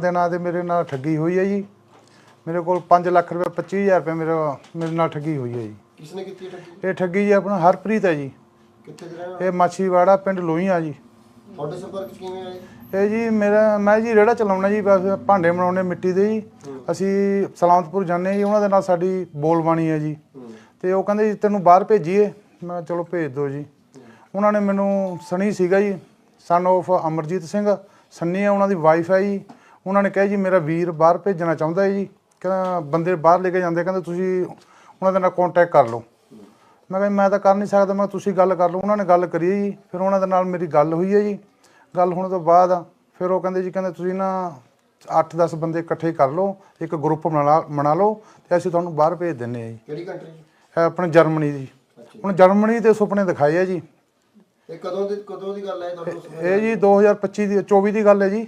ਦੇ ਨਾਂ ਤੇ ਮੇਰੇ ਨਾਲ ਠੱਗੀ ਹੋਈ ਹੈ ਜੀ। ਮੇਰੇ ਕੋਲ 5 ਲੱਖ ਰੁਪਏ 25000 ਰੁਪਏ ਮੇਰੇ ਮੇਰੇ ਨਾਲ ਠੱਗੀ ਹੋਈ ਹੈ ਜੀ। ਕਿਸ ਨੇ ਕੀਤੀ ਠੱਗੀ? ਇਹ ਠੱਗੀ ਜੀ ਆਪਣਾ ਹਰਪ੍ਰੀਤ ਹੈ ਜੀ। ਕਿੱਥੇ ਦੇ ਰਹਿਣ? ਇਹ ਮਾਛੀਵਾੜਾ ਪਿੰਡ ਲੋਹੀਆਂ ਜੀ। ਤੁਹਾਡੇ ਸੰਪਰਕ ਚ ਕਿਵੇਂ ਆਏ? ਇਹ ਜੀ ਮੇਰਾ ਮੈਂ ਜੀ ਰੇੜਾ ਚਲਾਉਣਾ ਜੀ ਬਸ ਭਾਂਡੇ ਬਣਾਉਣੇ ਮਿੱਟੀ ਦੇ ਜੀ। ਅਸੀਂ ਸਲਾਮਤਪੁਰ ਜਾਂਦੇ ਜੀ ਉਹਨਾਂ ਦੇ ਨਾਲ ਸਾਡੀ ਬੋਲ ਬਾਣੀ ਹੈ ਜੀ। ਤੇ ਉਹ ਕਹਿੰਦੇ ਜੀ ਤੈਨੂੰ ਬਾਹਰ ਭੇਜੀਏ। ਮੈਂ ਚਲੋ ਭੇਜ ਦਿਓ ਜੀ। ਉਹਨਾਂ ਨੇ ਮੈਨੂੰ ਸਣੀ ਸੀਗਾ ਜੀ ਸਨ of ਅਮਰਜੀਤ ਸਿੰਘ। ਸੰਨੀ ਹੈ ਉਹਨਾਂ ਦੀ ਵਾਈਫ ਹੈ ਜੀ। ਉਹਨਾਂ ਨੇ ਕਿਹਾ ਜੀ ਮੇਰਾ ਵੀਰ ਬਾਹਰ ਭੇਜਣਾ ਚਾਹੁੰਦਾ ਹੈ ਜੀ। ਕਹਿੰਦਾ ਬੰਦੇ ਬਾਹਰ ਲੈ ਕੇ ਜਾਂਦੇ ਕਹਿੰਦੇ ਤੁਸੀਂ ਉਹਨਾਂ ਦੇ ਨਾਲ ਕੰਟੈਕਟ ਕਰ ਲਓ। ਮੈਂ ਕਿਹਾ ਮੈਂ ਤਾਂ ਕਰ ਨਹੀਂ ਸਕਦਾ। ਮੈਂ ਤੁਸੀਂ ਗੱਲ ਕਰ ਲਓ। ਉਹਨਾਂ ਨੇ ਗੱਲ ਕਰੀ ਜੀ। ਫਿਰ ਉਹਨਾਂ ਦੇ ਨਾਲ ਮੇਰੀ ਗੱਲ ਹੋਈ ਹੈ ਜੀ। ਗੱਲ ਹੋਣ ਤੋਂ ਬਾਅਦ ਫਿਰ ਉਹ ਕਹਿੰਦੇ ਜੀ ਕਹਿੰਦੇ ਤੁਸੀਂ ਨਾ 8-10 ਬੰਦੇ ਇਕੱਠੇ ਕਰ ਲਓ। ਇੱਕ ਗਰੁੱਪ ਬਣਾ ਬਣਾ ਲਓ ਤੇ ਅਸੀਂ ਤੁਹਾਨੂੰ ਬਾਹਰ ਭੇਜ ਦਿੰਨੇ ਆ ਜੀ। ਕਿਹੜੀ ਕੰਟਰੀ ਇਹ ਆਪਣੇ ਜਰਮਨੀ ਦੀ। ਹੁਣ ਜਰਮਨੀ ਦੇ ਸੁਪਨੇ ਦਿਖਾਏ ਆ ਜੀ। ਇਹ ਕਦੋਂ ਦੀ ਕਦੋਂ ਦੀ ਗੱਲ ਹੈ ਤੁਹਾਨੂੰ ਇਹ ਜੀ 2025 ਦੀ 24 ਦੀ ਗੱਲ ਹੈ ਜੀ।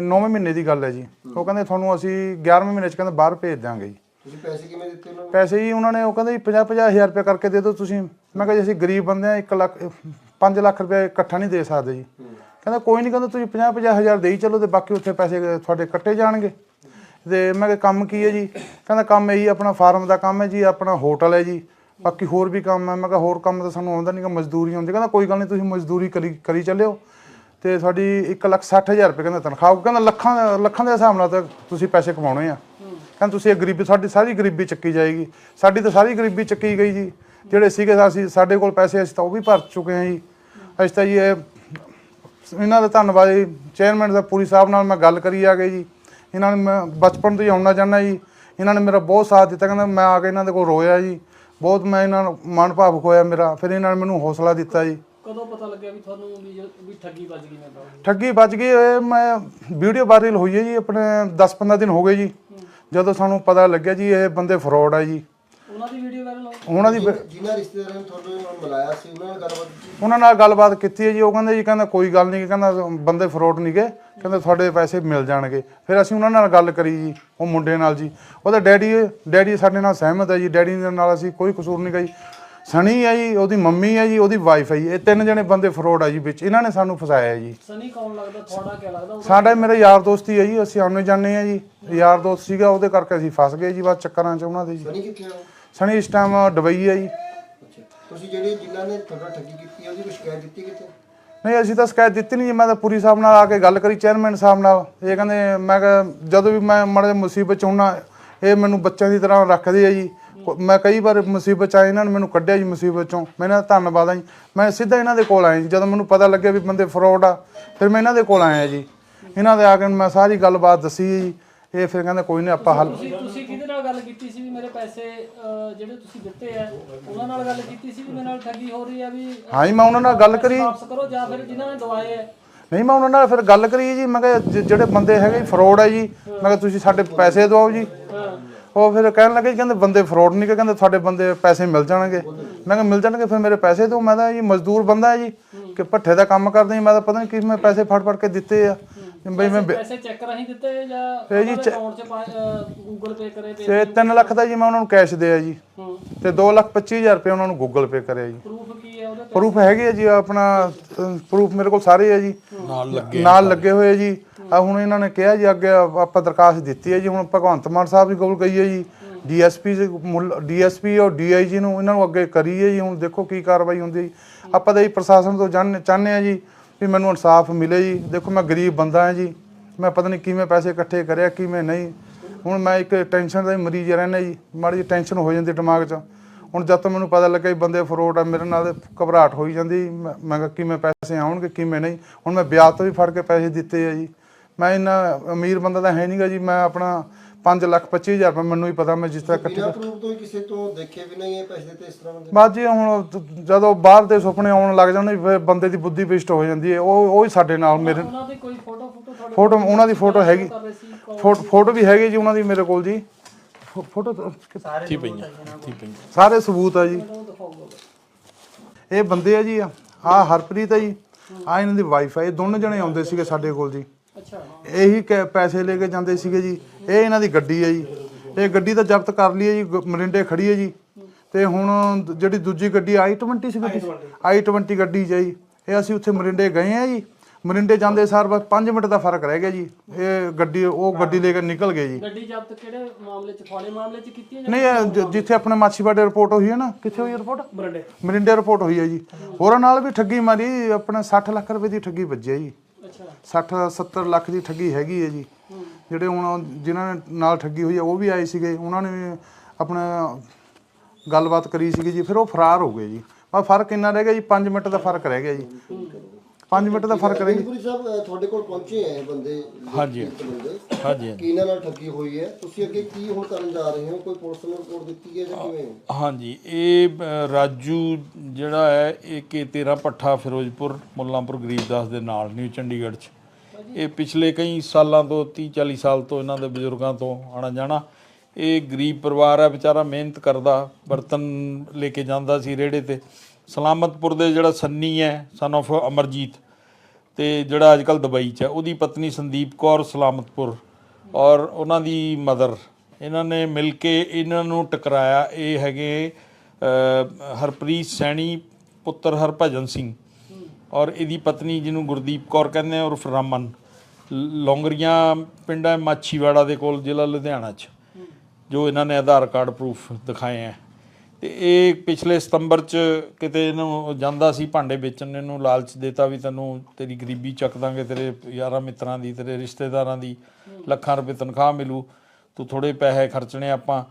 9ਵੇਂ ਮਹੀਨੇ ਦੀ ਗੱਲ ਹੈ ਜੀ। ਉਹ ਕਹਿੰਦੇ ਤੁਹਾਨੂੰ ਅਸੀਂ 11ਵੇਂ ਮਹੀਨੇ ਚ ਕਹਿੰਦੇ ਬਾਹਰ ਭੇਜ ਦਿਆਂਗੇ ਜੀ। ਤੁਸੀਂ ਪੈਸੇ ਕਿਵੇਂ ਦਿੱਤੇ ਉਹਨਾਂ ਨੂੰ? ਪੈਸੇ ਜੀ ਉਹਨਾਂ ਨੇ ਉਹ ਕਹਿੰਦੇ ਜੀ 50 50000 ਰੁਪਏ ਕਰਕੇ ਦੇ ਦਿਓ ਤੁਸੀਂ। ਮੈਂ ਕਿਹਾ ਜੀ ਅਸੀਂ ਗਰੀਬ ਬੰਦੇ ਆ 1 ਲੱਖ 5 ਲੱਖ ਰੁਪਏ ਇਕੱਠਾ ਨਹੀਂ ਦੇ ਸਕਦੇ ਜੀ। ਹੂੰ। ਕਹਿੰਦਾ ਕੋਈ ਨਹੀਂ ਕਹਿੰਦਾ ਤੁਸੀਂ 50 50000 ਦੇਈ ਚੱਲੋ ਤੇ ਬਾਕੀ ਉੱਥੇ ਪੈਸੇ ਤੁਹਾਡੇ ਕੱਟੇ ਜਾਣਗੇ। ਤੇ ਮੈਂ ਕਿਹਾ ਕੰਮ ਕੀ ਹੈ ਜੀ? ਕਹਿੰਦਾ ਕੰਮ ਇਹੀ ਆਪਣਾ ਫਾਰਮ ਦਾ ਕੰਮ ਹੈ ਜੀ ਆਪਣਾ ਹੋਟਲ ਹੈ ਜੀ। ਬਾਕੀ ਹੋਰ ਵੀ ਕੰਮ ਹੈ। ਮੈਂ ਕਿਹਾ ਹੋਰ ਕੰਮ ਤਾਂ ਸਾਨੂੰ ਆਉਂਦਾ ਨਹੀਂ ਕਿ ਮਜ਼ਦੂਰੀ ਆਉਂਦੀ। ਕਹਿੰਦਾ ਕੋਈ ਗੱਲ ਨਹੀਂ ਤੁਸੀਂ ਮਜ਼ਦੂਰੀ ਕਰੀ ਕਰੀ ਚੱਲਿਓ। ਤੇ ਸਾਡੀ 160000 ਰੁਪਏ ਕਹਿੰਦਾ ਤਨਖਾਹ। ਉਹ ਕਹਿੰਦਾ ਲੱਖਾਂ ਲੱਖਾਂ ਦੇ ਹਿਸਾਬ ਨਾਲ ਤਾਂ ਤੁਸੀਂ ਪੈਸੇ ਕਮਾਉਣੇ ਆ। ਕਹਿੰਦਾ ਤੁਸੀਂ ਇਹ ਗਰੀਬੀ ਸਾਡੀ ਸਾਰੀ ਗਰੀਬੀ ਚੱਕੀ ਜਾਏਗੀ। ਸਾਡੀ ਤਾਂ ਸਾਰੀ ਗਰੀਬੀ ਚੱਕੀ ਗਈ ਜੀ। ਜਿਹੜੇ ਸੀਗੇ ਅਸੀਂ ਸਾਡੇ ਕੋਲ ਪੈਸੇ ਅਸੀਂ ਤਾਂ ਉਹ ਵੀ ਭਰ ਚੁੱਕੇ ਹਾਂ ਜੀ। ਅਸੀਂ ਤਾਂ ਜੀ ਇਹ ਇਹਨਾਂ ਦਾ ਧੰਨਵਾਦ ਜੀ। ਚੇਅਰਮੈਨ ਦਾ ਪੂਰੀ ਸਾਹਿਬ ਨਾਲ ਮੈਂ ਗੱਲ ਕਰੀ ਆ ਗਈ ਜੀ। ਇਹਨਾਂ ਨੇ ਮੈਂ ਬਚਪਨ ਤੋਂ ਹੀ ਆਉਣਾ ਚਾਹੁੰਦਾ ਜੀ। ਇਹਨਾਂ ਨੇ ਮੇਰਾ ਬਹੁਤ ਸਾਥ ਦਿੱਤਾ। ਕਹਿੰਦਾ ਮੈਂ ਆ ਕੇ ਇਹਨਾਂ ਦੇ ਕੋਲ ਰੋਇਆ ਜੀ। ਬਹੁਤ ਮੈਂ ਇਹਨਾਂ ਨੂੰ ਮਨ ਭਾਵੁਕ ਹੋਇਆ ਮੇਰਾ। ਫਿਰ ਇਹਨਾਂ ਨੇ ਮੈਨੂੰ ਹੌਸਲਾ ਦਿੱਤਾ ਜੀ। ਕਦੋਂ ਪਤਾ ਲੱਗਿਆ ਵੀ ਤੁਹਾਨੂੰ ਵੀ ਜ- ਵੀ ਠੱਗੀ ਵੱਜ ਗਈ ਮੈਂ ਤਾਂ? ਠੱਗੀ ਵੱਜ ਗਈ ਇਹ ਮੈਂ ਵੀਡੀਓ ਵਾਇਰਲ ਹੋਈ ਹੈ ਜੀ ਆਪਣੇ 10-15 ਦਿਨ ਹੋ ਗਏ ਜੀ। ਜਦੋਂ ਸਾਨੂੰ ਪਤਾ ਲੱਗਿਆ ਜੀ ਇਹ ਬੰਦੇ ਫਰਾਡ ਆ ਜੀ। ਉਹਨਾਂ ਦੀ ਵੀਡੀਓ ਵਾਇਰਲ ਹੋ ਉਹਨਾਂ ਦੀ ਜਿਨ੍ਹਾਂ- ਜਿਨ੍ਹਾਂ ਰਿਸ਼ਤੇਦਾਰਾਂ ਨੇ ਤੁਹਾਨੂੰ ਨਾਲ ਮਿਲਾਇਆ ਸੀ ਉਹਨਾਂ ਨਾਲ ਗੱਲਬਾਤ ਕੀਤੀ? ਉਹਨਾਂ ਨਾਲ ਗੱਲਬਾਤ ਕੀਤੀ ਹੈ ਜੀ ਉਹ ਕਹਿੰਦੇ ਜੀ ਕਹਿੰਦਾ ਕੋਈ ਗੱਲ ਨਹੀਂ ਕਹਿੰਦਾ ਬੰਦੇ ਫਰੋਡ ਨਹੀਂ ਗਏ ਕਹਿੰਦੇ ਤੁਹਾਡੇ ਪੈਸੇ ਮਿਲ ਜਾਣਗੇ। ਫਿਰ ਅਸੀਂ ਉਹਨਾਂ ਨਾਲ ਗੱਲ ਕਰੀ ਜੀ ਉਹ ਮੁੰਡੇ ਨਾਲ ਜੀ। ਉਹਦਾ ਡੈਡੀ ਡੈਡੀ ਸਾਡੇ ਨਾਲ ਸਹਿਮਤ ਹੈ ਜੀ ਡੈਡੀ ਦੇ ਨਾਲ ਅਸੀਂ ਕੋਈ ਕਸੂਰ ਨਹੀਂ ਗਈ ਸਣੀ ਹੈ ਜੀ ਉਹਦੀ ਮੰਮੀ ਹੈ ਜੀ ਉਹਦੀ ਵਾਈਫ ਹੈ ਜੀ। ਇਹ ਤਿੰਨ ਜਣੇ ਬੰਦੇ ਫਰੋਡ ਆ ਜੀ ਵਿੱਚ। ਇਹਨਾਂ ਨੇ ਸਾਨੂੰ ਫਸਾਇਆ ਜੀ। ਸਨੀ ਕੌਣ ਲੱਗਦਾ ਤੁਹਾਡਾ ਕੀ ਲੱਗਦਾ? ਉਹਦਾ? ਸਾਡਾ ਮੇਰਾ ਯਾਰ ਦੋਸਤ ਹੀ ਹੈ ਜੀ ਅਸੀਂ ਆਉਣੇ ਜਾਂਦੇ ਆ ਜੀ। ਯਾਰ ਦੋਸਤ ਸੀਗਾ ਉਹਦੇ ਕਰਕੇ ਅਸੀਂ ਫਸ ਗਏ ਜੀ ਬਸ ਚੱਕਰਾਂ 'ਚ ਉਹਨਾਂ ਦੇ ਜੀ। ਸਨੀ ਕਿੱਥੇ ਆ ਸਣੀ ਇਸ ਟਾਈਮ ਡਬਈ ਹੈ ਜੀ। ਅੱਛਾ ਤੁਸੀਂ ਜਿਹੜੇ ਜਿਨ੍ਹਾਂ ਨੇ ਤੁਹਾਡਾ ਠੱਗੀ ਕੀਤੀ ਹੈ ਉਹਦੀ ਕੋਈ ਸ਼ਿਕਾਇਤ ਦਿੱਤੀ ਕਿਤੇ? ਨਹੀਂ ਅਸੀਂ ਤਾਂ ਸ਼ਿਕਾਇਤ ਦਿੱਤੀ ਨਹੀਂ ਜੀ ਮੈਂ ਤਾਂ ਪੂਰੀ ਸਾਹਿਬ ਨਾਲ ਆ ਕੇ ਗੱਲ ਕਰੀ ਚੇਅਰਮੈਨ ਸਾਹਿਬ ਨਾਲ। ਇਹ ਕਹਿੰਦੇ ਮੈਂ ਕਿਹਾ ਜਦੋਂ ਵੀ ਮੈਂ ਮਾੜੇ ਜਿਹੇ ਮੁਸੀਬਤ ਚ ਹੁੰਨਾ ਇਹ ਮੈਨੂੰ ਬੱਚਿਆਂ ਦੀ ਤਰ੍ਹਾਂ ਰੱਖਦੇ ਆ ਜੀ। ਕੋ- ਮੈਂ ਕਈ ਵਾਰ ਮੁਸੀਬਤ ਚ ਆਇਆ ਇਹਨਾਂ ਨੇ ਮੈਨੂੰ ਕੱਢਿਆ ਜੀ ਮੁਸੀਬਤ ਚੋਂ। ਮੈਂ ਇਹਨਾਂ ਦਾ ਧੰਨਵਾਦ ਆ ਜੀ। ਮੈਂ ਸਿੱਧਾ ਇਹਨਾਂ ਦੇ ਕੋਲ ਆਇਆ ਜੀ। ਜਦੋਂ ਮੈਨੂੰ ਪਤਾ ਲੱਗਿਆ ਵੀ ਬੰਦੇ ਫਰਾਡ ਆ ਫਿਰ ਮੈਂ ਇਹਨਾਂ ਦੇ ਕੋਲ ਆਇਆ ਜੀ। ਇਹਨਾਂ ਦੇ ਆ ਕੇ ਮੈਂ ਸਾਰੀ ਗੱਲਬਾਤ ਦੱਸੀ ਜੀ। ਇਹ ਫਿਰ ਕਹਿੰਦੇ ਕੋਈ ਨਹੀਂ ਆਪਾਂ ਹੱਲ ਤੁਸੀਂ ਤੁਸੀਂ ਕਿਹਦੇ ਨਾਲ ਗੱਲ ਕੀਤੀ ਸੀ ਵੀ ਮੇਰੇ ਪੈਸੇ ਅਹ, ਜਿਹੜੇ ਤੁਸੀਂ ਦਿੱਤੇ ਆ? ਉਹਨਾਂ ਨਾਲ ਗੱਲ ਕੀਤੀ ਸੀ ਵੀ ਮੇਰੇ ਨਾਲ ਠੱਗੀ ਹੋ ਰਹੀ ਆ ਵੀ ਅਹ, ਹਾਂ ਜੀ ਮੈਂ ਉਹਨਾਂ ਨਾਲ ਗੱਲ ਕਰੀ। ਵਾਪਸ ਕਰੋ ਜਾਂ ਫਿਰ ਜਿਨ੍ਹਾਂ ਨੇ ਦਵਾਏ ਆ? ਨਹੀਂ ਮੈਂ ਉਹਨਾਂ ਨਾਲ ਫਿਰ ਗੱਲ ਕਰੀ ਜੀ। ਮੈਂ ਕਿਹਾ ਜ- ਜਿਹੜੇ ਬੰਦੇ ਹੈਗੇ ਫਰਾਡ ਹੈ ਜੀ। ਮੈਂ ਕਿਹਾ ਤੁਸੀਂ ਸਾਡੇ ਪੈਸੇ ਦਿਵਾਓ ਜੀ। ਉਹ ਫਿਰ ਕਹਿਣ ਲੱਗੇ ਜੀ ਕਹਿੰਦੇ ਬੰਦੇ ਫਰੋਡ ਨਹੀਂ ਗੇ, ਕਹਿੰਦੇ ਤੁਹਾਡੇ ਬੰਦੇ ਪੈਸੇ ਮਿਲ ਜਾਣਗੇ। ਮੈਂ ਕਿਹਾ ਮਿਲ ਜਾਣਗੇ ਫਿਰ ਮੇਰੇ ਪੈਸੇ ਦਿਓ। ਮੈਂ ਤਾਂ ਜੀ ਮਜ਼ਦੂਰ ਬੰਦਾ ਹੈ ਜੀ ਕਿ ਭੱਠੇ ਦਾ ਕੰਮ ਕਰਦੇ ਜੀ ਮੈਂ ਤਾਂ ਪਤਾ ਨਹੀਂ ਕਿ ਮੈਂ ਪੈਸੇ ਫੜ ਫੜ ਕੇ ਦਿੱਤੇ ਆ। ਬਈ ਮੈਂ ਪੈਸੇ- ਪੈਸੇ ਚੈੱਕ ਰਾਹੀਂ ਦਿੱਤੇ ਜਾਂ ਇਹ ਜੀ ਅਕਾਊਂਟ 'ਚ ਗੂਗਲ ਪੇ ਕਰੇ ਪੇ ਤੇ 3 ਲੱਖ ਦਾ ਜੀ ਮੈਂ ਉਹਨਾਂ ਨੂੰ ਕੈਸ਼ ਦਿਆ ਜੀ। ਹੂੰ। ਤੇ 2 ਲੱਖ 25000 ਰੁਪਏ ਉਹਨਾਂ ਨੂੰ ਗੂਗਲ ਪੇ ਕਰਿਆ ਜੀ। ਪ੍ਰੂਫ ਕੀ ਹੈ ਉਹਦੇ ਤੇ? ਪ੍ਰੂਫ ਹੈਗੇ ਆ ਜੀ ਆਪਣਾ ਪ੍ਰੂਫ ਮੇਰੇ ਕੋਲ ਸਾਰੇ ਆ ਜੀ। ਨਾਲ ਲੱਗੇ ਨਾਲ ਲੱਗੇ ਹੋਏ ਆ ਜੀ। ਆ ਹੁਣ ਇਹਨਾਂ ਨੇ ਕਿਹਾ ਜੀ ਅੱਗੇ ਆਪਾਂ ਦਰਖਾਸਤ ਦਿੱਤੀ ਹੈ ਜੀ। ਹੁਣ ਭਗਵੰਤ ਮਾਨ ਸਾਹਿਬ ਵੀ ਕੋਲ ਗਈ ਹੈ। ਜੀ ਡੀਐਸਪੀ ਡੀਐਸਪੀ ਔਰ ਡੀਆਈਜੀ ਨੂੰ ਇਹਨਾਂ ਨੂੰ ਅੱਗੇ ਕਰੀ ਹੈ ਜੀ। ਹੁਣ ਦੇਖੋ ਕੀ ਕਾਰਵਾਈ ਹੁੰਦੀ ਹੈ ਜੀ। ਆਪਾਂ ਤਾਂ ਜੀ ਪ੍ਰਸ਼ਾਸਨ ਤੋਂ ਜਾਣ- ਚਾਹੁੰਦੇ ਆ ਜੀ ਵੀ ਮੈਨੂੰ ਇਨਸਾਫ ਮਿਲੇ ਜੀ। ਦੇਖੋ, ਮੈਂ ਗਰੀਬ ਬੰਦਾ ਹਾਂ ਜੀ। ਮੈਂ ਪਤਾ ਨਹੀਂ ਕਿਵੇਂ ਪੈਸੇ ਇਕੱਠੇ ਕਰਿਆ, ਕਿਵੇਂ ਨਹੀਂ। ਹੁਣ ਮੈਂ ਇੱਕ ਟੈਨਸ਼ਨ ਦਾ ਹੀ ਮਰੀਜ਼ ਰਹਿਣਾ ਜੀ। ਮਾੜੀ ਜਿਹੀ ਟੈਨਸ਼ਨ ਹੋ ਜਾਂਦੀ ਦਿਮਾਗ 'ਚ। ਹੁਣ ਜਦ ਤੋਂ ਮੈਨੂੰ ਪਤਾ ਲੱਗਾ ਵੀ ਬੰਦੇ ਫਰੋਡ ਆ, ਮੇਰੇ ਨਾਲ ਘਬਰਾਹਟ ਹੋਈ ਜਾਂਦੀ। ਮੈਂ ਮੈਂ ਕਿਹਾ ਕਿਵੇਂ ਪੈਸੇ ਆਉਣਗੇ, ਕਿਵੇਂ ਨਹੀਂ। ਹੁਣ ਮੈਂ ਵਿਆਹ ਤੋਂ ਵੀ ਫੜ ਕੇ ਪੈਸੇ ਦਿੱਤੇ ਆ ਜੀ। ਮੈਂ ਇੰਨਾ ਅਮੀਰ ਬੰਦਾ ਤਾਂ ਹੈ ਨਹੀਂਗਾ ਜੀ। ਮੈਂ ਆਪਣਾ 5 ਲੱਖ 25000 ਰੁਪਏ ਮੈਨੂੰ ਹੀ ਪਤਾ ਮੈਂ ਜਿਸ ਤਰ੍ਹਾਂ ਇਕੱਠੇ ਬਿਨਾਂ ਪ੍ਰੂਫ ਤੋਂ ਹੀ ਕਿਸੇ ਤੋਂ ਦੇਖੇ ਵੀ ਨਹੀਂ ਇਹ ਪੈਸੇ ਦਿੱਤੇ ਇਸ ਤਰ੍ਹਾਂ ਦੇ? ਬਾਅਦ ਜੀ ਹੁਣ ਜਦੋਂ ਬਾਹਰ ਦੇ ਸੁਪਨੇ ਆਉਣ ਲੱਗ ਜਾਂਦੇ ਫਿਰ ਬੰਦੇ ਦੀ ਬੁੱਧੀ ਵਿਸ਼ਟ ਹੋ ਜਾਂਦੀ ਹੈ ਉਹ ਉਹ ਹੀ ਸਾਡੇ ਨਾਲ ਮੇਰੇ ਉਹਨਾਂ ਦੀ ਕੋਈ ਫੋਟੋ ਫੋਟੋ ਤੁਹਾਡੇ ਫੋਟੋ ਉਹਨਾਂ ਦੀ ਫੋਟੋ ਹੈਗੀ। ਕਰ ਰਹੇ ਸੀ ਕੌਣ- ਫੋਟੋ ਫੋਟੋ ਵੀ ਹੈਗੀ ਜੀ ਉਹਨਾਂ ਦੀ ਮੇਰੇ ਕੋਲ ਜੀ। ਫੋ- ਫੋਟੋ ਤਾਂ- ਸਾਰੇ ਸਬੂਤ ਆ ਜੀ। ਉਹ ਦਿਖਾਓਗੇ ਇਹ ਬੰਦੇ ਆ ਜੀ ਆ ਹਰਪ੍ਰੀਤ ਆ ਜੀ। ਆ ਇਹਨਾਂ ਦੀ ਵਾਈਫ ਆ ਇਹ ਦੋਨੋਂ ਜਣੇ ਆਉਂਦੇ ਸੀਗੇ ਸਾਡੇ ਕੋਲ ਜੀ। ਅੱਛਾ। ਹਾਂ ਇਹੀ ਕੈ- ਪੈਸੇ ਲੈ ਕੇ ਜਾਂਦੇ ਸੀਗੇ ਜੀ। ਇਹ ਇਹਨਾਂ ਦੀ ਗੱਡੀ ਹੈ ਜੀ। ਇਹ ਗੱਡੀ ਤਾਂ ਜ਼ਬਤ ਕਰ ਲਈ ਹੈ ਜੀ ਗ- ਮਰਿੰਡੇ ਖੜੀ ਹੈ ਜੀ। ਤੇ ਹੁਣ ਦ- ਜਿਹੜੀ ਦੂਜੀ ਗੱਡੀ i20 ਸੀ ਗੱਡੀ? i20 ਗੱਡੀ ਜੀ। ਇਹ ਅਸੀਂ ਉੱਥੇ ਮਰਿੰਡੇ ਗਏ ਆ ਜੀ। ਮਰਿੰਡੇ ਜਾਂਦੇ ਸਾਰ ਬਸ 5 ਮਿੰਟ ਦਾ ਫ਼ਰਕ ਰਹਿ ਗਿਆ ਜੀ। ਇਹ ਗੱਡੀ ਉਹ ਗੱਡੀ ਲੈ ਕੇ ਨਿਕਲ ਗਏ ਜੀ। ਗੱਡੀ ਜ਼ਬਤ ਕਿਹੜੇ ਮਾਮਲੇ 'ਚ ਥੋੜੇ ਮਾਮਲੇ 'ਚ ਕੀਤੀ ਹੈ ਜਾਂ ਨਹੀਂ ਇਹ ਜ- ਜਿੱਥੇ ਆਪਣੇ ਮਾਛੀਵਾੜੇ ਰਿਪੋਰਟ ਹੋਈ ਹੈ ਨਾ ਕਿੱਥੇ ਹੋਈ ਰਿਪੋਰਟ? ਬਰਡੇ ਮਰਿੰਡੇ ਰਿਪੋਰਟ ਹੋਈ ਹੈ ਜੀ। ਹੋਰਾਂ ਨਾਲ ਵੀ ਠੱਗੀ ਮਾਰੀ ਆਪਣੇ 60 ਲੱਖ ਰੁਪਏ ਦੀ ਠੱਗੀ ਵੱਜੀ ਹੈ ਜੀ। ਅੱਛਾ। 60 70 ਲੱਖ ਦੀ ਠੱਗੀ ਹੈਗੀ ਹੈ ਜੀ। ਜਿਹੜੇ ਹੁਣ ਜਿਨ੍ਹਾਂ ਨੇ ਨਾਲ ਠੱਗੀ ਹੋਈ ਹੈ ਉਹ ਵੀ ਆਏ ਸੀਗੇ। ਉਹਨਾਂ ਨੇ ਵੀ ਆਪਣਾ ਗੱਲਬਾਤ ਕਰੀ ਸੀਗੀ ਜੀ ਫਿਰ ਉਹ ਫਰਾਰ ਹੋ ਗਏ ਜੀ। ਆ ਫ਼ਰਕ ਇੰਨਾ ਰਹਿ ਗਿਆ ਜੀ 5 ਮਿੰਟ ਦਾ ਫ਼ਰਕ ਰਹਿ ਗਿਆ ਜੀ। 5 ਮਿੰਟ ਦਾ ਫ਼ਰਕ ਰਹਿ ਗਿਆ। ਪੁਰੀ ਸਾਹਿਬ ਤੁਹਾਡੇ ਕੋਲ ਪਹੁੰਚੇ ਆ ਬੰਦੇ ਹਾਂਜੀ। ਹਾਂਜੀ ਕੀ ਇਹਨਾਂ ਨਾਲ ਠੱਗੀ ਹੋਈ ਹੈ? ਤੁਸੀਂ ਅੱਗੇ ਕੀ ਹੁਣ ਕਰਨ ਜਾ ਰਹੇ ਹੋ? ਕੋਈ ਪੁਲਿਸ ਨੂੰ ਰਿਪੋਰਟ ਦਿੱਤੀ ਹੈ ਜਾਂ ਕਿਵੇਂ? ਹਾਂਜੀ ਇਹ ਰਾਜੂ ਜਿਹੜਾ ਹੈ ਇਹ ਕੇ 13 ਪੱਠਾ ਫਿਰੋਜ਼ਪੁਰ ਮੁੱਲਾਂਪੁਰ ਗਰੀਬਦਾਸ ਦੇ ਨਾਲ ਨਿਊ ਚੰਡੀਗੜ੍ਹ 'ਚ। ਇਹ ਪਿਛਲੇ ਕਈ ਸਾਲਾਂ ਤੋਂ 30 40 ਸਾਲ ਤੋਂ ਇਹਨਾਂ ਦੇ ਬਜ਼ੁਰਗਾਂ ਤੋਂ ਆਣਾ ਜਾਣਾ। ਇਹ ਗਰੀਬ ਪਰਿਵਾਰ ਹੈ ਵਿਚਾਰਾ ਮਿਹਨਤ ਕਰਦਾ, ਬਰਤਨ ਲੈ ਕੇ ਜਾਂਦਾ ਸੀ ਰੇੜੇ ਤੇ। ਸਲਾਮਤਪੁਰ ਦੇ ਜਿਹੜਾ ਸੰਨੀ ਹੈ ਸਨ of ਅਮਰਜੀਤ, ਤੇ ਜਿਹੜਾ ਅੱਜ ਕੱਲ ਦੁਬਈ 'ਚ ਹੈ, ਉਹਦੀ ਪਤਨੀ ਸੰਦੀਪ ਕੌਰ ਸਲਾਮਤਪੁਰ ਔਰ ਉਹਨਾਂ ਦੀ ਮਦਰ। ਇਹਨਾਂ ਨੇ ਮਿਲ ਕੇ ਇਹਨਾਂ ਨੂੰ ਟਕਰਾਇਆ। ਇਹ ਹੈਗੇ ਹਰਪ੍ਰੀਤ ਸੈਣੀ, ਪੁੱਤਰ ਹਰਭਜਨ ਸਿੰਘ। ਔਰ ਇਹਦੀ ਪਤਨੀ ਜਿਹਨੂੰ ਗੁਰਦੀਪ ਕੌਰ ਕਹਿੰਦੇ ਆ ਉਰਫ ਰਮਨ, ਲ- ਲੌਂਗਰੀਆਂ ਪਿੰਡ ਹੈ ਮਾਛੀਵਾੜਾ ਦੇ ਕੋਲ, ਜ਼ਿਲ੍ਹਾ ਲੁਧਿਆਣਾ 'ਚ, ਜੋ ਇਹਨਾਂ ਨੇ ਆਧਾਰ ਕਾਰਡ ਪ੍ਰੂਫ ਦਿਖਾਏ ਆ। ਤੇ ਇਹ ਪਿਛਲੇ ਸਤੰਬਰ 'ਚ ਕਿਤੇ ਇਹਨੂੰ ਜਾਂਦਾ ਸੀ ਭਾਂਡੇ ਵੇਚਣ, ਇਹਨੂੰ ਲਾਲਚ ਦਿੱਤਾ ਵੀ ਤੈਨੂੰ ਤੇਰੀ ਗਰੀਬੀ ਚੱਕ ਦਾਂਗੇ, ਤੇਰੇ ਯਾਰਾਂ ਮਿੱਤਰਾਂ ਦੀ, ਤੇਰੇ ਰਿਸ਼ਤੇਦਾਰਾਂ ਦੀ, ਲੱਖਾਂ ਰੁਪਏ ਤਨਖਾਹ ਮਿਲੂ, ਤੂੰ ਥੋੜੇ ਪੈਸੇ ਖਰਚਣੇ ਆਪਾਂ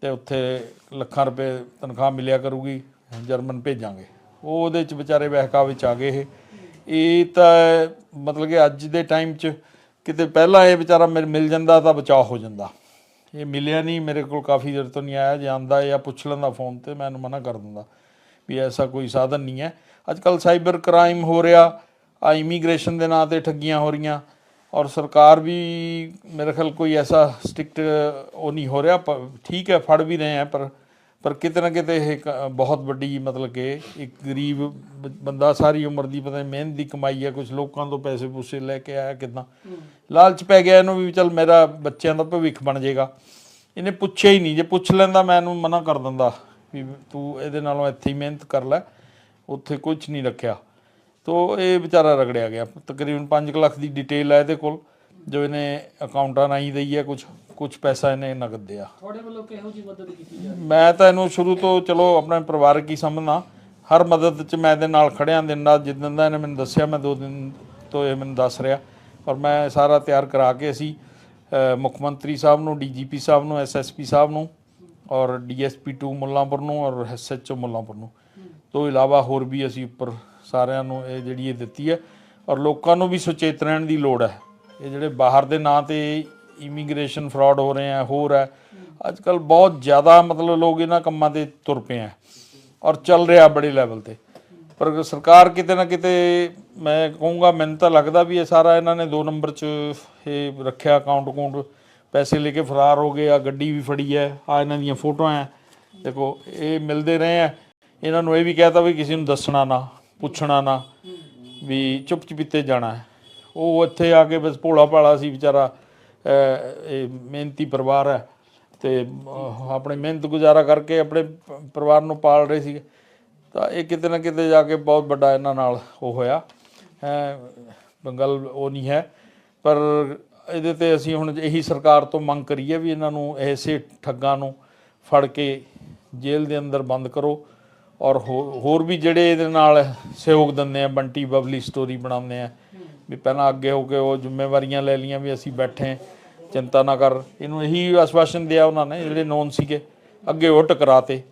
ਤੇ ਉੱਥੇ ਲੱਖਾਂ ਰੁਪਏ ਤਨਖਾਹ ਮਿਲਿਆ ਕਰੂਗੀ, ਜਰਮਨ ਭੇਜਾਂਗੇ। ਉਹ ਉਹਦੇ 'ਚ ਵਿਚਾਰੇ ਬਹਿਕਾ ਵਿੱਚ ਆ ਗਏ ਇਹ। ਇਹ ਤਾਂ ਮਤਲਬ ਕਿ ਅੱਜ ਦੇ ਟਾਈਮ 'ਚ ਕਿਤੇ ਪਹਿਲਾਂ ਇਹ ਵਿਚਾਰਾ ਮਿਲ ਮਿਲ ਜਾਂਦਾ ਤਾਂ ਬਚਾਅ ਹੋ ਜਾਂਦਾ। ਇਹ ਮਿਲਿਆ ਨਹੀਂ, ਮੇਰੇ ਕੋਲ ਕਾਫੀ ਦੇਰ ਤੋਂ ਨਹੀਂ ਆਇਆ ਜਾਂਦਾ ਜਾਂ ਪੁੱਛ ਲੈਂਦਾ ਫੋਨ ਤੇ, ਮੈਂ ਇਹਨੂੰ ਮਨਾ ਕਰ ਦਿੰਦਾ ਵੀ ਐਸਾ ਕੋਈ ਸਾਧਨ ਨਹੀਂ ਹੈ। ਅੱਜ ਕੱਲ ਸਾਈਬਰ ਕ੍ਰਾਈਮ ਹੋ ਰਿਹਾ, ਆ ਇਮੀਗ੍ਰੇਸ਼ਨ ਦੇ ਨਾਂ ਤੇ ਠੱਗੀਆਂ ਹੋ ਰਹੀਆਂ ਔਰ ਸਰਕਾਰ ਵੀ ਮੇਰੇ ਖਿਆਲ ਕੋਈ ਐਸਾ ਸਟ੍ਰਿਕਟ ਉਹ ਨਹੀਂ ਹੋ ਰਿਹਾ ਠੀਕ ਹੈ, ਫੜ ਵੀ ਰਹੇ ਆ ਪਰ ਪਰ ਕਿਤੇ ਨਾ ਕਿਤੇ ਇਹ ਬਹੁਤ ਵੱਡੀ ਮਤਲਬ ਕਿ ਇੱਕ ਗਰੀਬ ਬੰਦਾ ਸਾਰੀ ਉਮਰ ਦੀ ਪਤਾ ਨਹੀਂ ਮਿਹਨਤ ਦੀ ਕਮਾਈ ਹੈ ਕੁਝ ਲੋਕਾਂ ਤੋਂ ਪੈਸੇ ਪੂਸੇ ਲੈ ਕੇ ਆਇਆ ਕਿਦਾਂ। ਲਾਲਚ ਪੈ ਗਿਆ ਇਹਨੂੰ ਵੀ ਚਲ ਮੇਰਾ ਬੱਚਿਆਂ ਦਾ ਭਵਿੱਖ ਬਣ ਜਾਏਗਾ। ਇਹਨੇ ਪੁੱਛਿਆ ਹੀ ਨਹੀਂ ਜੇ ਪੁੱਛ ਲੈਂਦਾ ਮੈਂ ਇਹਨੂੰ ਮਨਾ ਕਰ ਦਿੰਦਾ ਵੀ ਤੂੰ ਇਹਦੇ ਨਾਲੋਂ ਇੱਥੇ ਹੀ ਮਿਹਨਤ ਕਰ ਲੈ ਉੱਥੇ ਕੁਝ ਨਹੀਂ ਰੱਖਿਆ। ਤੋ ਇਹ ਵਿਚਾਰਾ ਰਗੜਿਆ ਗਿਆ। ਤਕਰੀਬਨ 5 ਲੱਖ ਦੀ ਡਿਟੇਲ ਹੈ ਇਹਦੇ ਕੋਲ। ਜੋ ਇਹਨੇ ਅਕਾਊਂਟਾਂ ਰਾਹੀਂ ਦਈ ਹੈ ਕੁਝ ਕੁਝ ਪੈਸਾ ਇਹਨੇ ਨਗਦ ਦਿਆ। ਤੁਹਾਡੇ ਵੱਲੋਂ ਕਿਹੋ ਜੀ ਮਦਦ ਕੀਤੀ ਜਾ ਮੈਂ ਤਾਂ ਇਹਨੂੰ ਸ਼ੁਰੂ ਤੋਂ ਚਲੋ ਆਪਣੇ ਪਰਿਵਾਰਕ ਹੀ ਸਮਝਣਾ ਹਰ ਮਦਦ 'ਚ ਮੈਂ ਇਹਦੇ ਨਾਲ ਖੜਿਆਂ ਦਿਨ ਰਾਤ ਜਿੱਦਣ ਦਾ ਇਹਨੇ ਮੈਨੂੰ ਦੱਸਿਆ ਮੈਂ ਦੋ ਦਿਨ ਤੋਂ ਇਹ ਮੈਨੂੰ ਦੱਸ ਰਿਹਾ। ਔਰ ਮੈਂ ਸਾਰਾ ਤਿਆਰ ਕਰਾ ਕੇ ਅਸੀਂ ਮੁੱਖ ਮੰਤਰੀ ਸਾਹਿਬ ਨੂੰ ਡੀਜੀਪੀ ਸਾਹਿਬ ਨੂੰ ਐਸਐਸਪੀ ਸਾਹਿਬ ਨੂੰ ਔਰ ਡੀਐਸਪੀ 2 ਮੁੱਲਾਂਪੁਰ ਨੂੰ ਔਰ ਐਸਐਚਓ ਮੁੱਲਾਂਪੁਰ ਨੂੰ। ਤੋਂ ਇਲਾਵਾ ਹੋਰ ਵੀ ਅਸੀਂ ਉੱਪਰ ਸਾਰਿਆਂ ਨੂੰ ਇਹ ਜਿਹੜੀ ਇਹ ਦਿੱਤੀ ਹੈ। ਔਰ ਲੋਕਾਂ ਨੂੰ ਵੀ ਸੁਚੇਤ ਰਹਿਣ ਦੀ ਲੋੜ ਹੈ। ਇਹ ਜਿਹੜੇ ਬਾਹਰ ਦੇ ਨਾਂ ਤੇ ਇਮੀਗ੍ਰੇਸ਼ਨ ਫਰਾਡ ਹੋ ਰਹੇ ਆ, ਹੋਰ ਹੈ ਅੱਜ ਕੱਲ ਬਹੁਤ ਜ਼ਿਆਦਾ ਮਤਲਬ ਲੋਕ ਇਹਨਾਂ ਕੰਮਾਂ ਤੇ ਤੁਰ ਪਏ ਆ ਔਰ ਚੱਲ ਰਿਹਾ ਬੜੇ ਲੈਵਲ ਤੇ। ਪਰ ਸਰਕਾਰ ਕਿਤੇ ਨਾ ਕਿਤੇ, ਮੈਂ ਕਹੂੰਗਾ, ਮੈਨੂੰ ਤਾਂ ਲੱਗਦਾ ਵੀ ਇਹ ਸਾਰਾ ਇਹਨਾਂ ਨੇ ਦੋ ਨੰਬਰ 'ਚ ਇਹ ਰੱਖਿਆ ਅਕਾਊਂਟ ਅਕਾਊਂਟ ਪੈਸੇ ਲੈ ਕੇ ਫਰਾਰ ਹੋ ਗਏ ਆ, ਗੱਡੀ ਵੀ ਫੜੀ ਹੈ, ਆ ਇਹਨਾਂ ਦੀਆਂ ਫੋਟੋਆਂ ਆ। ਦੇਖੋ, ਇਹ ਮਿਲਦੇ ਰਹੇ ਆ। ਇਹਨਾਂ ਨੂੰ ਇਹ ਵੀ ਕਹਿਤਾ ਵੀ ਕਿਸੇ ਨੂੰ ਦੱਸਣਾ ਨਾ, ਪੁੱਛਣਾ ਨਾ ਵੀ ਚੁੱਪ ਚਪੀਤੇ ਜਾਣਾ ਹੈ। ਉਹ ਇੱਥੇ ਆ ਕੇ ਬਸ ਭੋਲਾ ਭਾਲਾ ਸੀ ਵਿਚਾਰਾ ਇਹ ਮਿਹਨਤੀ ਪਰਿਵਾਰ ਹੈ ਤੇ ਆਪਣੇ ਮਿਹਨਤ ਗੁਜ਼ਾਰਾ ਕਰਕੇ ਆਪਣੇ ਪਰਿਵਾਰ ਨੂੰ ਪਾਲ ਰਹੇ ਸੀ ਤਾਂ ਇਹ ਕਿਤੇ ਨਾ ਕਿਤੇ ਜਾ ਕੇ ਬਹੁਤ ਵੱਡਾ ਇਹਨਾਂ ਨਾਲ ਉਹ ਹੋਇਆ। ਹੈ, ਬੰਗਲ ਉਹ ਨਹੀਂ ਹੈ, ਪਰ ਇਹਦੇ ਤੇ ਅਸੀਂ ਹੁਣ ਇਹੀ ਸਰਕਾਰ ਤੋਂ ਮੰਗ ਕਰੀਏ ਵੀ ਇਹਨਾਂ ਨੂੰ ਐਸੇ ਠੱਗਾਂ ਨੂੰ ਫੜ ਕੇ ਜੇਲ੍ਹ ਦੇ ਅੰਦਰ ਬੰਦ ਕਰੋ ਔਰ ਹੋ- ਹੋਰ ਵੀ ਜਿਹੜੇ ਇਹਦੇ ਨਾਲ ਸਹਿਯੋਗ ਦਿੰਦੇ ਆ, ਬੰਟੀ ਬਬਲੀ ਸਟੋਰੀ ਬਣਾਉਂਦੇ ਆ ਵੀ ਪਹਿਲਾਂ ਅੱਗੇ ਹੋ ਕੇ ਉਹ ਜ਼ਿੰਮੇਵਾਰੀਆਂ ਲੈ ਲੀਆਂ ਵੀ ਅਸੀਂ ਬੈਠੇ ਚਿੰਤਾ ਨਾ ਕਰ। ਇਹਨੂੰ ਇਹੀ ਆਸ਼ਵਾਸਨ ਦਿਆ ਉਹਨਾਂ ਨੇ, ਜਿਹੜੇ ਨੋਨ ਸੀਗੇ, ਅੱਗੇ ਉਹ ਟਕਰਾਤੇ।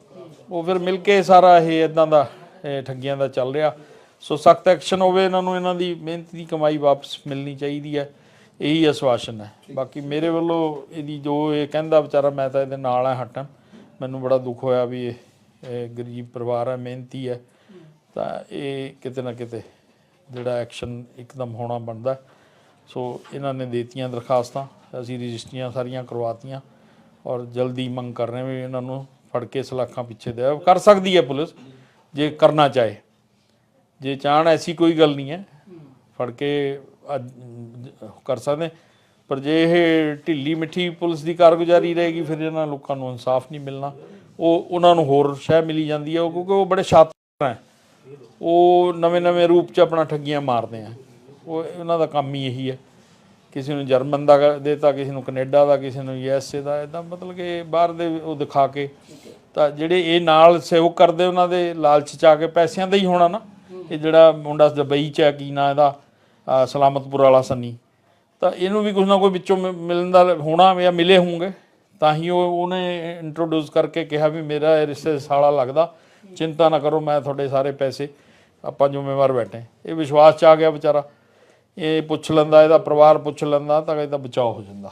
ਉਹ ਫਿਰ ਮਿਲ ਕੇ ਸਾਰਾ ਇਹ ਇਦਾਂ ਦਾ, ਇਹ ਠੱਗੀਆਂ ਦਾ ਚੱਲ ਰਿਹਾ। ਸੋ ਸਖਤ ਐਕਸ਼ਨ ਹੋਵੇ ਇਹਨਾਂ ਨੂੰ, ਇਹਨਾਂ ਦੀ ਮਿਹਨਤ ਦੀ ਕਮਾਈ ਵਾਪਸ ਮਿਲਣੀ ਚਾਹੀਦੀ ਹੈ। ਇਹੀ ਆਸ਼ਵਾਸਨ ਹੈ। ਬਾਕੀ ਮੇਰੇ ਵੱਲੋਂ ਇਹਦੀ ਜੋ ਇਹ ਕਹਿੰਦਾ ਵਿਚਾਰਾ, ਮੈਂ ਤਾਂ ਇਹਦੇ ਨਾਲ ਆ ਹਟਾਂ ਮੈਨੂੰ ਬੜਾ ਦੁੱਖ ਹੋਇਆ ਵੀ ਇਹ ਗਰੀਬ ਪਰਿਵਾਰ ਹੈ, ਮਿਹਨਤੀ ਹੈ। ਤਾਂ ਇਹ ਕਿਤੇ ਨਾ ਕਿਤੇ ਜਿਹੜਾ ਐਕਸ਼ਨ ਇੱਕਦਮ ਹੋਣਾ ਬਣਦਾ ਸੋ ਇਹਨਾਂ ਨੇ ਦੇਤੀਆਂ ਦਰਖਾਸਤਾਂ, ਅਸੀਂ ਰਜਿਸਟਰੀਆਂ ਸਾਰੀਆਂ ਕਰਵਾਤੀਆਂ ਔਰ ਜਲਦੀ ਮੰਗ ਕਰ ਰਹੇ ਵੀ ਇਹਨਾਂ ਨੂੰ ਫੜ ਕੇ ਸਲਾਖਾਂ ਪਿੱਛੇ ਦੇ ਕਰ ਸਕਦੀ ਹੈ ਪੁਲਿਸ, ਜੇ ਕਰਨਾ ਚਾਹੇ। ਜੇ ਚਾਹਣ, ਐਸੀ ਕੋਈ ਗੱਲ ਨਹੀਂ ਹੈ। ਫੜ ਕੇ ਅੱਜ, ਕਰ ਸਕਦੇ ਪਰ ਜੇ ਇਹ ਢਿੱਲੀ ਮਿੱਠੀ ਪੁਲਿਸ ਦੀ ਕਾਰਗੁਜ਼ਾਰੀ ਰਹੇਗੀ, ਫਿਰ ਇਹਨਾਂ ਲੋਕਾਂ ਨੂੰ ਇਨਸਾਫ ਨਹੀਂ ਮਿਲਣਾ। ਉਹ, ਉਹਨਾਂ ਨੂੰ ਹੋਰ ਸ਼ਹਿ ਮਿਲੀ ਜਾਂਦੀ ਹੈ। ਉਹ, ਕਿਉਂਕਿ ਉਹ ਬੜੇ ਸ਼ਾਤਰ ਹੈ। ਉਹ ਨਵੇਂ ਨਵੇਂ ਰੂਪ ਚ ਆਪਣਾ ਠੱਗੀਆਂ ਮਾਰਦੇ ਆ। ਉਹ ਉਹਨਾਂ ਦਾ ਕੰਮ ਹੀ ਇਹੀ ਹੈ ਕਿਸੇ ਨੂੰ ਜਰਮਨ ਦਾ ਦੇਤਾ, ਕਿਸੇ ਨੂੰ ਕੈਨੇਡਾ ਦਾ, ਕਿਸੇ ਨੂੰ ਯੂਐਸਏ ਦਾ। ਇਦਾਂ ਮਤਲਬ ਕਿ ਬਾਹਰ ਦੇ ਉਹ ਦਿਖਾ ਕੇ ਤਾਂ ਜਿਹੜੇ ਇਹ ਨਾਲ ਸੇਵਕ ਕਰਦੇ ਉਹਨਾਂ ਦੇ ਲਾਲਚ ਚ ਆ ਕੇ ਪੈਸਿਆਂ ਦਾ ਹੀ ਹੋਣਾ ਨਾ। ਇਹ ਜਿਹੜਾ ਮੁੰਡਾ ਦੁਬਈ ਚ ਹੈ ਕੀ ਨਾਂ ਇਹਦਾ? ਸਲਾਮਤਪੁਰ ਵਾਲਾ ਸੰਨੀ। ਤਾਂ ਇਹਨੂੰ ਵੀ ਕੁਝ ਨਾ ਕੋਈ ਵਿੱਚੋਂ ਮਿ- ਮਿਲਣ ਦਾ ਹੋਣਾ ਜਾਂ ਮਿਲੇ ਹੋਣਗੇ। ਤਾਂ ਹੀ ਉਹ ਉਹਨੇ ਇੰਟਰੋਡਿਊਸ ਕਰਕੇ ਕਿਹਾ ਵੀ ਮੇਰਾ ਇਹ ਰਿਸ਼ਤੇ ਸਾਲਾ ਲੱਗਦਾ। ਚਿੰਤਾ ਨਾ ਕਰੋ ਮੈਂ ਤੁਹਾਡੇ ਸਾਰੇ ਪੈਸੇ ਆਪਾਂ ਜ਼ਿੰਮੇਵਾਰ ਬੈਠੇ ਇਹ ਵਿਸ਼ਵਾਸ ਚ ਆ ਗਿਆ ਵਿਚਾਰਾ। ਇਹ ਪੁੱਛ ਲੈਂਦਾ ਇਹਦਾ ਪਰਿਵਾਰ ਪੁੱਛ ਲੈਂਦਾ ਤਾਂ ਇਹਦਾ ਬਚਾਅ ਹੋ ਜਾਂਦਾ।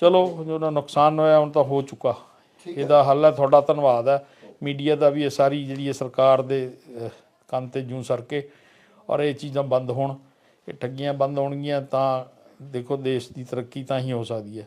ਚਲੋ ਜਿਹੜਾ ਨੁਕਸਾਨ ਹੋਇਆ ਹੁਣ ਤਾਂ ਹੋ ਚੁੱਕਾ। ਇਹਦਾ ਹੱਲ ਹੈ ਤੁਹਾਡਾ ਧੰਨਵਾਦ ਹੈ। ਮੀਡੀਆ ਦਾ ਵੀ ਇਹ ਸਾਰੀ ਜਿਹੜੀ ਹੈ ਸਰਕਾਰ ਦੇ ਕੰਨ ਤੇ ਜੂੰ ਸਰਕੇ ਔਰ ਇਹ ਚੀਜ਼ਾਂ ਬੰਦ ਹੋਣ ਇਹ ਠੱਗੀਆਂ ਬੰਦ ਹੋਣਗੀਆਂ ਤਾਂ ਦੇਖੋ ਦੇਸ਼ ਦੀ ਤਰੱਕੀ ਤਾਂ ਹੀ ਹੋ ਸਕਦੀ ਹੈ।